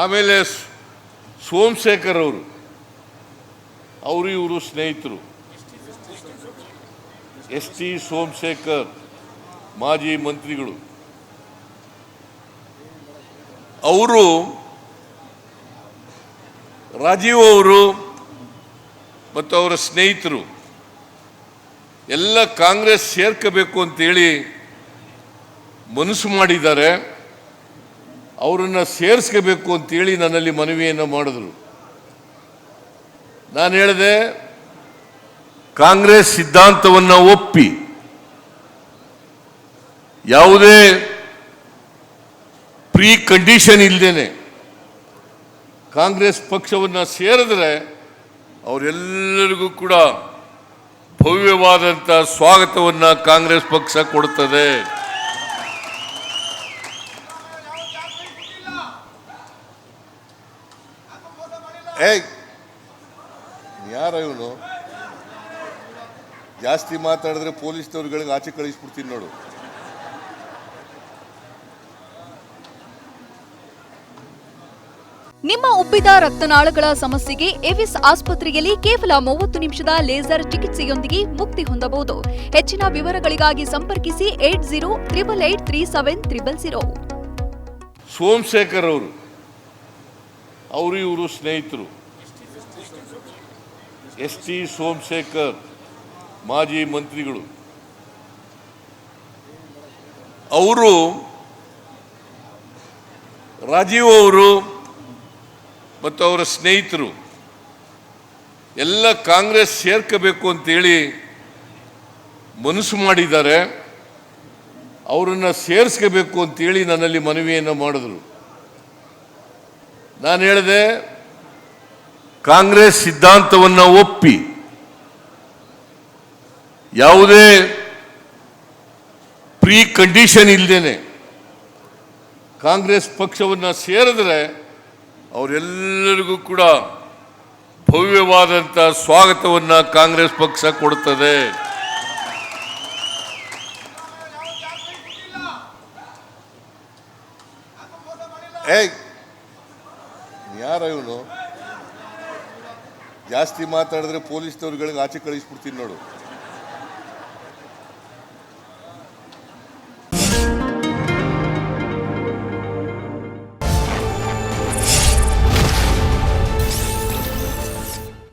ಆಮೇಲೆ ಸೋಮಶೇಖರ್ ಅವರು ಅವರು ಇವರು ಸ್ನೇಹಿತರು. ಎಸ್ ಟಿ ಸೋಮಶೇಖರ್, ಮಾಜಿ ಮಂತ್ರಿಗಳು. ಅವರು ರಾಜೀವ್ ಅವರು ಮತ್ತು ಅವರ ಸ್ನೇಹಿತರು, ಎಲ್ಲ ಕಾಂಗ್ರೆಸ್ ಸೇರ್ಕಬೇಕು ಅಂತೇಳಿ ಮನಸ್ಸು ಮಾಡಿದ್ದಾರೆ. ಅವರನ್ನು ಸೇರಿಸ್ಕೋಬೇಕು ಅಂತೇಳಿ ನನ್ನಲ್ಲಿ ಮನವಿಯನ್ನು ಮಾಡಿದ್ರು. ನಾನು ಹೇಳಿದೆ, ಕಾಂಗ್ರೆಸ್ ಸಿದ್ಧಾಂತವನ್ನು ಒಪ್ಪಿ, ಯಾವುದೇ ಪ್ರೀ ಕಂಡೀಷನ್ ಇಲ್ಲದೇನೆ ಕಾಂಗ್ರೆಸ್ ಪಕ್ಷವನ್ನು ಸೇರಿದ್ರೆ ಅವರೆಲ್ಲರಿಗೂ ಕೂಡ ಭವ್ಯವಾದಂಥ ಸ್ವಾಗತವನ್ನು ಕಾಂಗ್ರೆಸ್ ಪಕ್ಷ ಕೊಡುತ್ತದೆ. ಏಯ್ ಯಾರ ಇವನು? ಜಾಸ್ತಿ ಮಾತಾಡಿದ್ರೆ ಪೊಲೀಸ್ನವ್ರುಗಳಿಗೆ ಆಚೆ ಕಳಿಸ್ಬಿಡ್ತೀನಿ ನೋಡು. ನಿಮ್ಮ ಉಬ್ಬಿದ ರಕ್ತನಾಳಗಳ ಸಮಸ್ಯೆಗೆ ಎವಿಸ್ ಆಸ್ಪತ್ರೆಯಲ್ಲಿ ಕೇವಲ ಮೂವತ್ತು ನಿಮಿಷದ ಲೇಸರ್ ಚಿಕಿತ್ಸೆಯೊಂದಿಗೆ ಮುಕ್ತಿ ಹೊಂದಬಹುದು. ಹೆಚ್ಚಿನ ವಿವರಗಳಿಗಾಗಿ ಸಂಪರ್ಕಿಸಿ eight zero triple eight three seven triple zero. Somashekar ಅವರು ಅವರು ಇವರು ಸ್ನೇಹಿತರು. ಎಸ್ ಟಿ ಸೋಮಶೇಖರ್, ಮಾಜಿ ಮಂತ್ರಿಗಳು. ಅವರು ರಾಜೀವ್ ಅವರು ಮತ್ತು ಅವರ ಸ್ನೇಹಿತರು. ಎಲ್ಲ ಕಾಂಗ್ರೆಸ್ ಸೇರ್ಕಬೇಕು ಅಂತೇಳಿ ಮನಸ್ಸು ಮಾಡಿದ್ದಾರೆ. ಅವರನ್ನು ಸೇರಿಸ್ಕೋಬೇಕು ಅಂತೇಳಿ ನನ್ನಲ್ಲಿ ಮನವಿಯನ್ನು ಮಾಡಿದ್ರು. ನಾನು ಹೇಳಿದೆ ಕಾಂಗ್ರೆಸ್ ಸಿದ್ಧಾಂತವನ್ನು ಒಪ್ಪಿ ಯಾವುದೇ ಪ್ರೀ ಕಂಡೀಷನ್ ಇಲ್ಲದೇನೆ ಕಾಂಗ್ರೆಸ್ ಪಕ್ಷವನ್ನು ಸೇರಿದ್ರೆ ಅವರೆಲ್ಲರಿಗೂ ಕೂಡ ಭವ್ಯವಾದಂಥ ಸ್ವಾಗತವನ್ನು ಕಾಂಗ್ರೆಸ್ ಪಕ್ಷ ಕೊಡುತ್ತದೆ ಏಯ್ ಯಾರ ಇವನು? ಜಾಸ್ತಿ ಮಾತಾಡಿದ್ರೆ ಪೊಲೀಸ್ನವ್ರುಗಳಿಗೆ ಆಚೆ ಕಳಿಸ್ಬಿಡ್ತೀನಿ ನೋಡು.